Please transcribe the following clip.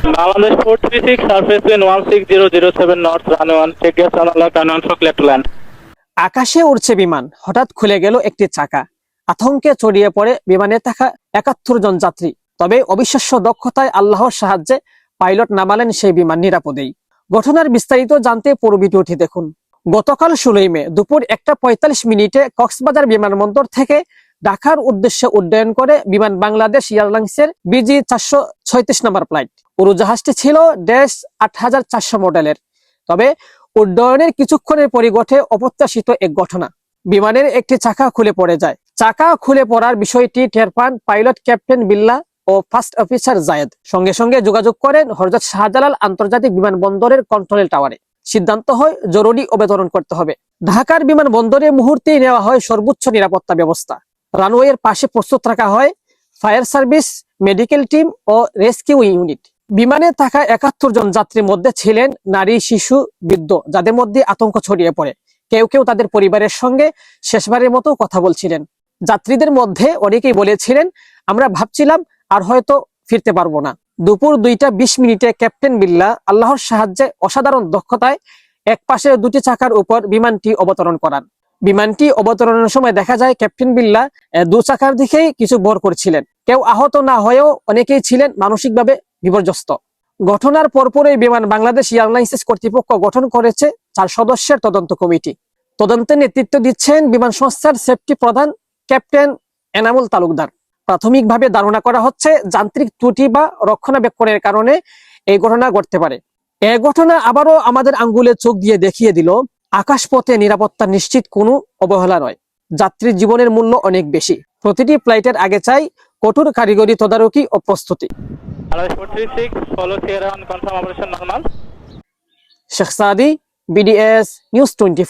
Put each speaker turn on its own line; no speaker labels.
Bangladesh four three six surface wind one six zero zero seven north run one check gas run turn one four clear to land
আকাশে উড়ছে বিমান, হঠাৎ খুলে গেল একটি চাকা। আতঙ্কে ছড়িয়ে পড়ে বিমানে থাকা একাত্তর জন যাত্রী। তবে অবিশ্বাস্য দক্ষতায় আল্লাহর সাহায্যে পাইলট নামালেন সেই বিমান নিরাপদেই। ঘটনার বিস্তারিত জানতে পুরো ভিডিওটি দেখুন। গতকাল ষোলোই মে দুপুর একটা পঁয়তাল্লিশ মিনিটে কক্সবাজার বিমানবন্দর থেকে ঢাকার উদ্দেশ্যে উড্ডয়ন করে বিমান বাংলাদেশ এয়ারলাইন্সের বিজি চারশো ছয়ত্রিশ নম্বর ফ্লাইট। উড়োজাহাজটি ছিল ড্যাশ আট হাজার চারশো মডেলের। তবে উড্ডয়নের কিছুক্ষণের ঘটে অপ্রত্যাশিত এক ঘটনা। বিমানের একটি চাকা খুলে পড়ে যায়। চাকা খুলে পড়ার বিষয়টি টের পান পাইলট ক্যাপ্টেন বিল্লা ও ফার্স্ট অফিসার জায়েদ। সঙ্গে সঙ্গে যোগাযোগ করেন হরজত শাহজালাল আন্তর্জাতিক বিমানবন্দরের কন্ট্রোল টাওয়ারে। সিদ্ধান্ত হয় জরুরি অবতরণ করতে হবে। ঢাকার বিমানবন্দরে মুহূর্তেই নেওয়া হয় সর্বোচ্চ নিরাপত্তা ব্যবস্থা। রানওয়ের পাশে প্রস্তুত রাখা হয় ফায়ার সার্ভিস, মেডিকেল টিম ও রেস্কিউ ইউনিট। বিমানে থাকা একাত্তর জন যাত্রীর মধ্যে ছিলেন নারী, শিশু, বৃদ্ধ, যাদের মধ্যে আতঙ্ক ছড়িয়ে পড়ে। কেউ কেউ তাদের পরিবারের সঙ্গে শেষবারের মতো কথা বলছিলেন। যাত্রীদের মধ্যে অনেকেই বলেছিলেন, আমরা ভাবছিলাম আর হয়তো ফিরতে পারব না। দুপুর দুইটা বিশ মিনিটে ক্যাপ্টেন বিল্লা আল্লাহর সাহায্যে অসাধারণ দক্ষতায় এক পাশে দুটি চাকার উপর বিমানটি অবতরণ করান। বিমানটি অবতরণের সময় দেখা যায় ক্যাপ্টেন বিল্লা আহ, দু চাকার দিকেই কিছু ভর করছিলেন। কেউ আহত না হয়েও অনেকেই ছিলেন মানসিকভাবে বিপর্যস্ত। ঘটনার পরপরই বিমান বাংলাদেশ এয়ারলাইন্স কর্তৃপক্ষ গঠন করেছে চার সদস্যের তদন্ত কমিটি। তদন্তে নেতৃত্ব দিচ্ছেন বিমান সংস্থার সেফটি প্রধান ক্যাপ্টেন এনামুল তালুকদার। প্রাথমিকভাবে ধারণা করা হচ্ছে যান্ত্রিক ত্রুটি বা রক্ষণাবেক্ষণের কারণে এই ঘটনা ঘটতে পারে। এই ঘটনা আবারও আমাদের আঙ্গুলে চোখ দিয়ে দেখিয়ে দিল আকাশপথে নিরাপত্তা নিশ্চিত কোনো অবহেলা নয়। যাত্রীর জীবনের মূল্য অনেক বেশি। প্রতিটি ফ্লাইটের আগে চাই কঠোর কারিগরি তদারকি ও প্রস্তুতি। Sheikh Sadi BDS news twenty